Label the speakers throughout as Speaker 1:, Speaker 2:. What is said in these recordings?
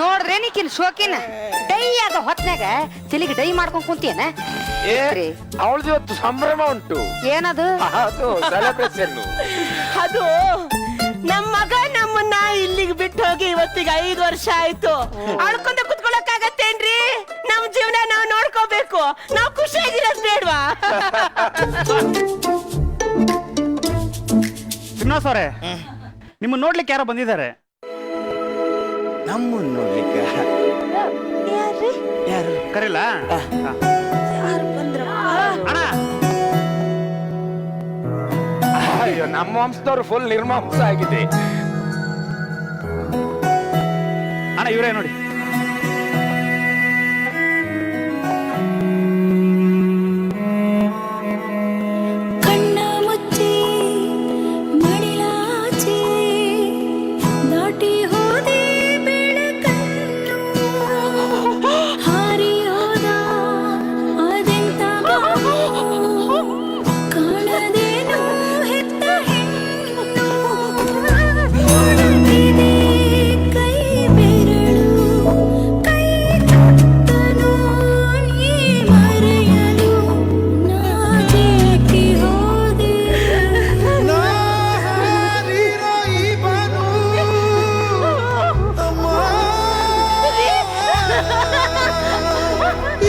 Speaker 1: ನೋಡ್ರಿ ನೀಕಿನ್ ಶೋಕಿನ. ಡೈ ಆದ ಹೊತ್ನಾಗ ತಲೆಗೆ ಡೈ ಮಾಡ್ಕೊಂಡ್ ಕುಂತಿಯನ?
Speaker 2: ಏ
Speaker 1: ರೀ.
Speaker 2: ಅವಳದು ಇವತ್ತು ಸಂಭ್ರಮ ಉಂಟು.
Speaker 1: ಏನದು?
Speaker 2: ಅದು ಸೆಲೆಬ್ರೇಷನ್
Speaker 3: ಅದು ನಮ್ಮ ಮಗ ನಮ್ಮನ್ನ ಇಲ್ಲಿಗೆ ಬಿಟ್ಟು ಹೋಗಿ ಇವತ್ತಿಗೆ ಐದು ವರ್ಷ ಆಯ್ತು. ಅಳ್ಕೊಂಡ ಕುತ್ಕೊಳಕ್ಕಾಗತ್ತೇನ್ರಿ? ನಮ್ ಜೀವನ ನಾವ್ ನೋಡ್ಕೋಬೇಕು. ನಾವ್ ಖುಷಿಯಾಗಿರೋದ್ ಬೇಡ್ವಾ?
Speaker 4: ಶ್ರೀನಿವಾಸ್ ಅವರೇ ನಿಮ್ಮ ನೋಡ್ಲಿಕ್ಕೆ ಯಾರೋ ಬಂದಿದ್ದಾರೆ.
Speaker 5: ನಮ್ಮನ್ನ ನೋಡ್ಲಿಕ್ಕೆ ಯಾರು?
Speaker 4: ಕರಿಲ್ಲ? ಅಣ್ಣ!
Speaker 2: ಅಯ್ಯೋ ನಮ್ಮ ವಂಶದವ್ರು ಫುಲ್ ನಿರ್ಮಾಂಸ ಆಗಿದೆ.
Speaker 4: ಅಣ್ಣ ಇವರೇ ನೋಡಿ.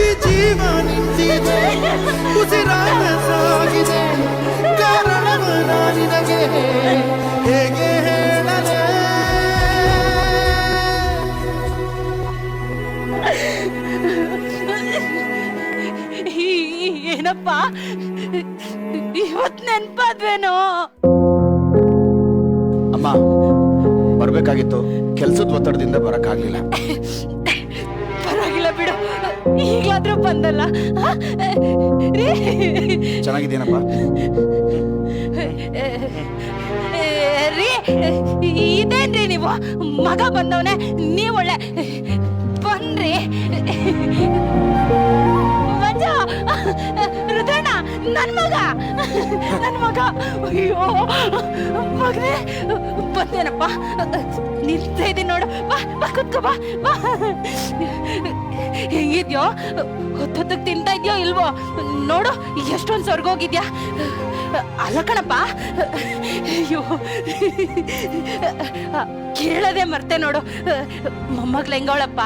Speaker 5: ಈ ಜೀವ ನಿಂತಿದೆ ಉಸಿರಾಟ ಸಾಗಿದೆ. ಕಾರಣವ ನಿನಗೆ ಹೇಗೆ ಹೇಳಲೆ
Speaker 3: ಏನಪ್ಪ? ಇವತ್ ನೆನ್ಪಾದ್ವೇನೋ?
Speaker 5: ಅಮ್ಮ ಬರ್ಬೇಕಾಗಿತ್ತು. ಕೆಲ್ಸದ ಒತ್ತಡದಿಂದ ಬರಕ್ಕಾಗ್ಲಿಲ್ಲ.
Speaker 3: ಈಗ್ಲಾದ್ರೂ ಬಂದಲ್ಲ.
Speaker 5: ಚೆನ್ನಾಗಿದ್ದೀನಪ್ಪ.
Speaker 3: ರೀ ಇದೇನ್ರಿ ನೀವು? ಮಗ ಬಂದವನೆ ನೀವು ಒಳ್ಳೆ ಬನ್ರಿ. ಮಂಜ ರುದ್ರಣ್ಣ ನನ್ ಮಗ. ನನ್ ಮಗ. ಅಯ್ಯೋ ಮಗನೇ. ಬಂದೇನಪ್ಪ? ನಿಲ್ತಾ ಇದೀನಿ ನೋಡು. ಬಾ ಬಾ ಕುತ್ಕೋ ಬಾ ಬಾ. ಹೆಂಗಿದ್ಯೋ? ಹೊತ್ತೊತ್ತಕ್ ತಿಂತಾ ಇದೆಯೋ ಇಲ್ವೋ? ನೋಡು ಎಷ್ಟೊಂದು ಸ್ವರ್ಗೋಗಿದ್ಯಾ? ಅಲ್ಲ ಕಣಪ್ಪ. ಅಯ್ಯೋ. ಕೇಳದೆ ಮರ್ತೆ ನೋಡು. ಮೊಮ್ಮಗ್ಳು ಹೆಂಗವಳಪ್ಪ?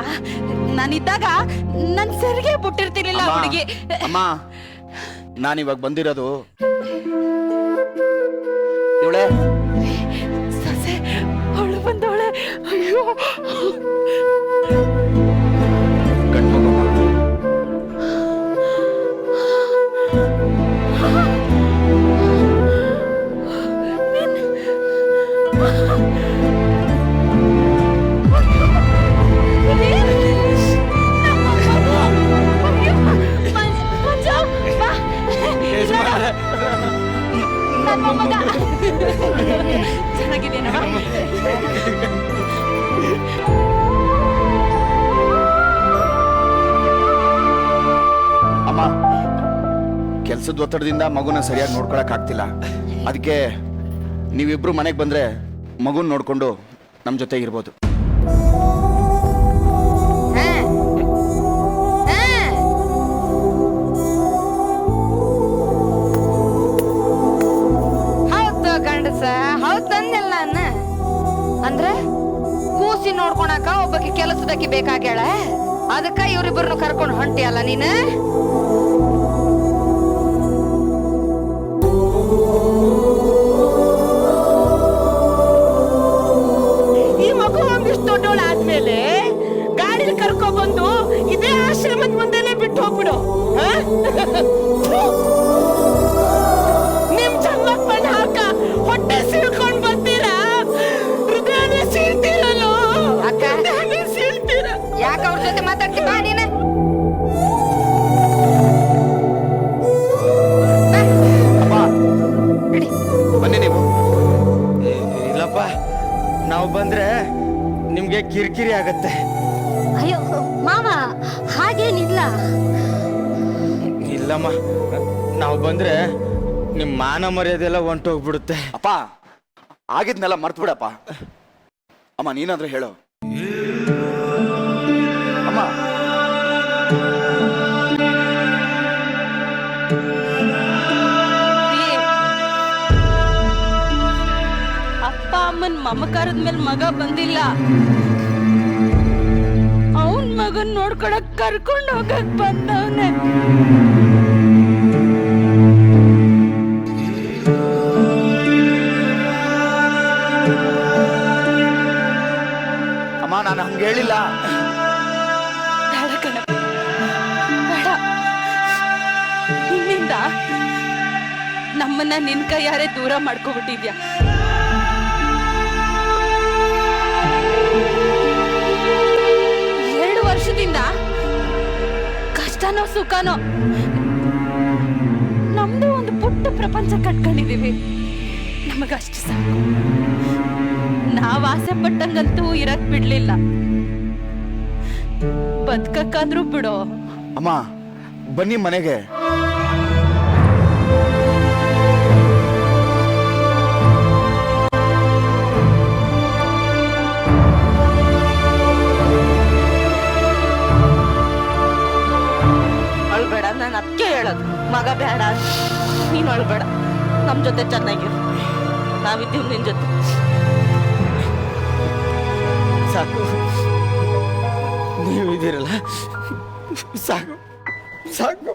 Speaker 3: ನಾನಿದ್ದಾಗ ನನ್ ಸರಿಗೆ ಬಿಟ್ಟಿರ್ತಿರ್ಲಿಲ್ಲ ಹುಡುಗಿ.
Speaker 5: ಅಮ್ಮ ನಾನಿವಾಗ ಬಂದಿರೋದು. ಇವಳೆ? ಕೆಲ್ಸದ ಒತ್ತಡದಿಂದ ಮಗುನ ಸರಿಯಾಗಿ ನೋಡ್ಕೊಳಕ್ ಆಗ್ತಿಲ್ಲ. ಅದಕ್ಕೆ ನೀವಿಬ್ರು ಮನೆಗೆ ಬಂದ್ರೆ ಮಗುನ್ ನೋಡ್ಕೊಂಡು ನಮ್ಮ ಜೊತೆ ಇರ್ಬೋದು?
Speaker 1: ಹೌದು ಗಂಡಸ ನಾನು ಅಂದ್ರೆ ಕೂಸಿ ನೋಡ್ಕೊಳಕ ಒಬ್ಬಕ್ಕೆ ಕೆಲಸದಕ್ಕೆ ಬೇಕಾಗ್ಯಾಳ. ಅದಕ್ಕ ಇವ್ರಿಬ್ಬರನ್ನು ಕರ್ಕೊಂಡು ಹೊಂಟಿಯಲ್ಲ ನೀನು?
Speaker 3: ನಿಮ್ ಜನ್ಮಕ್ ಬಣ್ಣ ಹಾಕ. ಹೊಟ್ಟೆ ಸೀಳ್ಕೊಂಡ್ ಬರ್ತೀರಾ? ಹೃದಯನೇ ಸೀಳ್ತೀರಲ್ಲೋ?
Speaker 1: ಅಕ್ಕ.
Speaker 3: ಹೃದಯನೇ ಸೀಳ್ತೀರ?
Speaker 1: ಯಾಕ ಅವ್ರ ಜೊತೆ ಮಾತಾಡ್ತಿ ಬಾ ನೀನು.
Speaker 5: ಬನ್ನಿ ನೀವು.
Speaker 2: ಇಲ್ಲಪ್ಪ. ನಾವು ಬಂದ್ರೆ ನಿಮ್ಗೆ ಕಿರಿಕಿರಿ ಆಗತ್ತೆ. ಅಮ್ಮ. ನಾವು ಬಂದ್ರೆ ನಿಮ್ ಮಾನ ಮರ್ಯಾದೆ ಮರ್ಯಾದೆಲ್ಲ ಹೊಂಟೋಗ್ಬಿಡುತ್ತೆ
Speaker 5: ಅಪ್ಪ ಆಗಿದ್ನೆಲ್ಲ ಮರ್ತು ಬಿಡಪ್ಪ ಅಮ್ಮ ನೀನಾದ್ರೂ ಹೇಳು. ಅಮ್ಮ.
Speaker 3: ಅಪ್ಪ ಅಮ್ಮನ್ ಮಮಕಾರದ ಮೇಲೆ ಮಗ ಬಂದಿಲ್ಲ. ಅವನ್ ಮಗನ್ ನೋಡ್ಕೊಳಕ್ ಕರ್ಕೊಂಡು ಹೋಗಕ್ ಬಂದವನೇ.
Speaker 5: ನಾನು ಹಂಗೆ ಹೇಳಿಲ್ಲ
Speaker 3: ನಮ್ಮನ್ನ ನಿನ್ ಕೈಯಾರೆ ದೂರ ಮಾಡ್ಕೊಬಿಟ್ಟಿದ್ಯಾ? ಎರಡು ವರ್ಷದಿಂದ ಕಷ್ಟನೋ ಸುಖನೋ ನಮ್ದು ಒಂದು ಪುಟ್ಟ ಪ್ರಪಂಚ ಕಟ್ಕೊಂಡಿದೀವಿ ನಮಗಷ್ಟು ಸಾಕು. ನಾವ್ ಆಸೆ ಪಟ್ಟಂಗಂತೂ ಇರಕ್ ಬಿಡ್ಲಿಲ್ಲ. ಬದುಕಕ್ಕಾದ್ರೂ ಬಿಡೋ.
Speaker 5: ಅಮ್ಮ ಬನ್ನಿ ಮನೆಗೆ.
Speaker 3: ಅಳ್ಬೇಡ ನಾನು ಅದಕ್ಕೆ ಹೇಳೋದು. ಮಗ ಬೇಡ. ನೀನು ಅಳ್ಬೇಡ. ನಮ್ಮ ಜೊತೆ ಚೆನ್ನಾಗಿರು. ನಾವಿದ್ದೀವಿ ನಿನ್ ಜೊತೆ.
Speaker 2: ಸಾಕು. ನೀವು ಇದ್ದೀರಲ್ಲ? ಸಾಕು. ಸಾಕು.